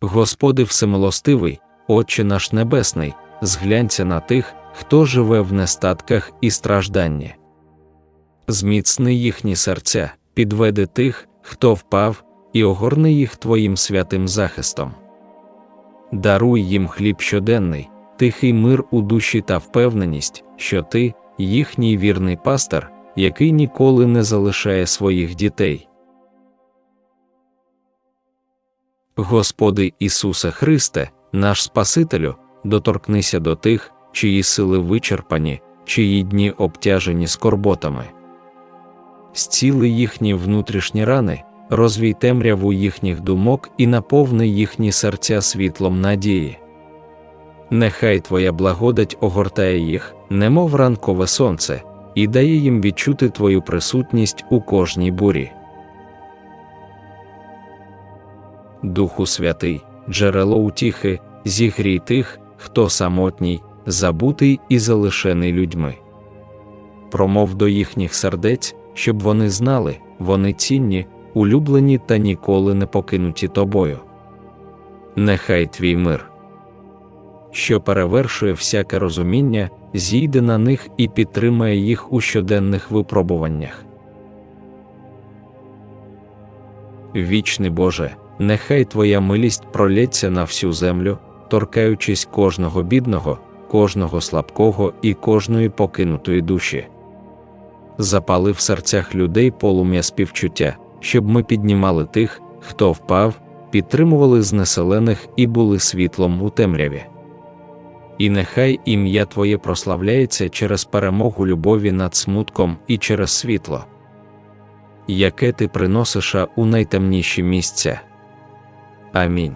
Господи Всемилостивий, Отче наш Небесний, зглянься на тих, хто живе в нестатках і стражданні. Зміцни їхні серця, підведи тих, хто впав, і огорни їх Твоїм святим захистом. Даруй їм хліб щоденний, тихий мир у душі та впевненість, що ти, їхній вірний пастир, який ніколи не залишає своїх дітей. Господи Ісусе Христе, наш Спасителю, доторкнися до тих, чиї сили вичерпані, чиї дні обтяжені скорботами. Зціли їхні внутрішні рани, розвій темряву їхніх думок і наповни їхні серця світлом надії. Нехай Твоя благодать огортає їх, немов ранкове сонце, і дає їм відчути Твою присутність у кожній бурі. Духу Святий, джерело утіхи, зігрій тих, хто самотній, забутий і залишений людьми. Промов до їхніх сердець, щоб вони знали, вони цінні, улюблені та ніколи не покинуті тобою. Нехай твій мир, що перевершує всяке розуміння, зійде на них і підтримає їх у щоденних випробуваннях. Вічний Боже, нехай Твоя милість пролється на всю землю, торкаючись кожного бідного, кожного слабкого і кожної покинутої душі. Запали в серцях людей полум'я співчуття, щоб ми піднімали тих, хто впав, підтримували знеселених і були світлом у темряві. І нехай ім'я Твоє прославляється через перемогу любові над смутком і через світло, яке ти приносиш у найтемніші місця. Амінь.